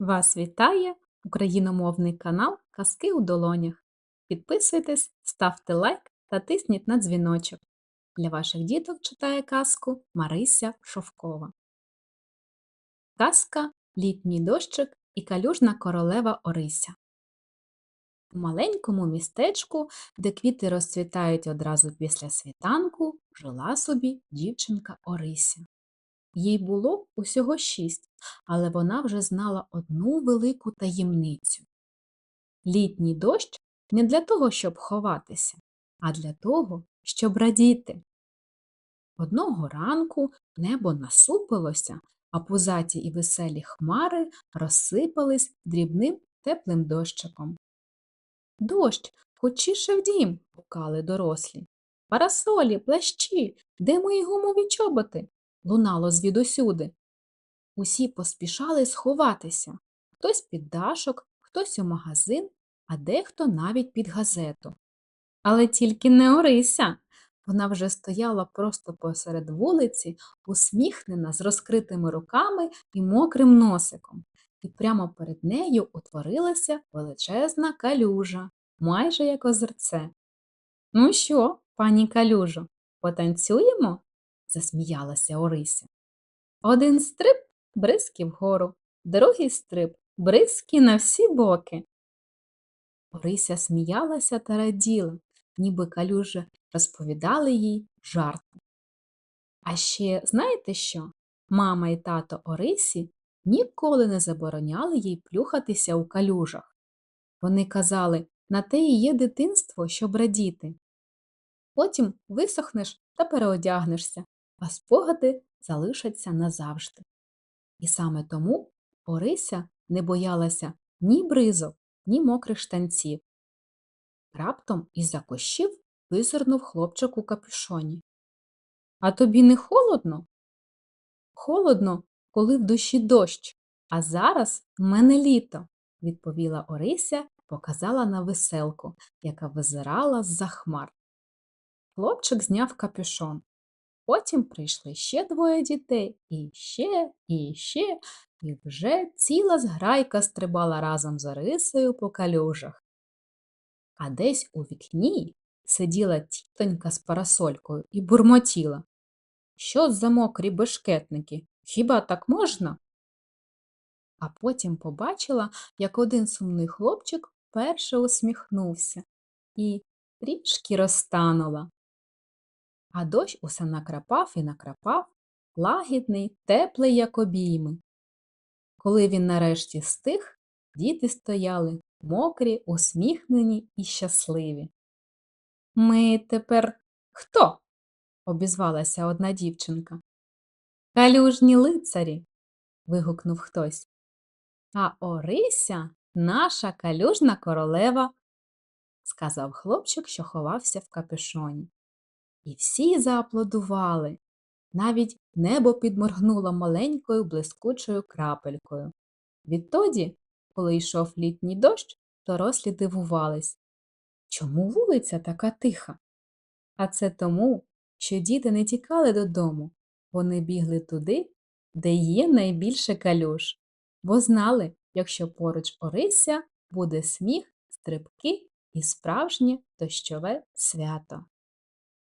Вас вітає україномовний канал Казки у долонях. Підписуйтесь, ставте лайк та тисніть на дзвіночок. Для ваших діток читає казку Марися Шовкова. Казка Літній дощик і калюжна королева Орися. У маленькому містечку, де квіти розцвітають одразу після світанку, жила собі дівчинка Орися. Їй було усього шість, але вона вже знала одну велику таємницю. Літній дощ не для того, щоб ховатися, а для того, щоб радіти. Одного ранку небо насупилося, а пузаті і веселі хмари розсипались дрібним теплим дощиком. Дощ, хочіше в дім, гукали дорослі. Парасолі, плащі, де мої гумові чоботи? Лунало звідусюди. Усі поспішали сховатися хтось під дашок, хтось у магазин, а дехто навіть під газету. Але тільки не Орися. Вона вже стояла просто посеред вулиці, усміхнена з розкритими руками і мокрим носиком, і прямо перед нею утворилася величезна калюжа, майже як озерце. Ну що, пані калюжо, потанцюємо? Засміялася Орися. Один стрип бризки вгору, другий стрип бризки на всі боки. Орися сміялася та раділа, ніби калюжа розповідали їй жарти. А ще знаєте що? Мама і тато Орисі ніколи не забороняли їй плюхатися у калюжах. Вони казали, на те і є дитинство, щоб радіти. Потім висохнеш та переодягнешся, а спогади залишаться назавжди. І саме тому Орися не боялася ні бризок, ні мокрих штанців. Раптом із-за кущів визирнув хлопчик у капюшоні. А тобі не холодно? Холодно, коли в душі дощ, а зараз в мене літо, відповіла Орися показала на веселку, яка визирала з-за хмар. Хлопчик зняв капюшон. Потім прийшли ще двоє дітей, і ще, і ще, і вже ціла зграйка стрибала разом з Орисою по калюжах. А десь у вікні сиділа тітонька з парасолькою і бурмотіла. Що за мокрі бешкетники? Хіба так можна? А потім побачила, як один сумний хлопчик вперше усміхнувся і трішки розтанула. А дощ усе накрапав і накрапав, лагідний, теплий, як обійми. Коли він нарешті стих, діти стояли мокрі, усміхнені і щасливі. Ми тепер хто? обізвалася одна дівчинка. Калюжні лицарі. вигукнув хтось. А Орися наша калюжна королева, сказав хлопчик, що ховався в капюшоні. І всі зааплодували. Навіть небо підморгнуло маленькою блискучою крапелькою. Відтоді, коли йшов літній дощ, дорослі дивувались. Чому вулиця така тиха? А це тому, що діти не тікали додому, вони бігли туди, де є найбільше калюж, бо знали, якщо поруч Орися буде сміх, стрибки і справжнє дощове свято.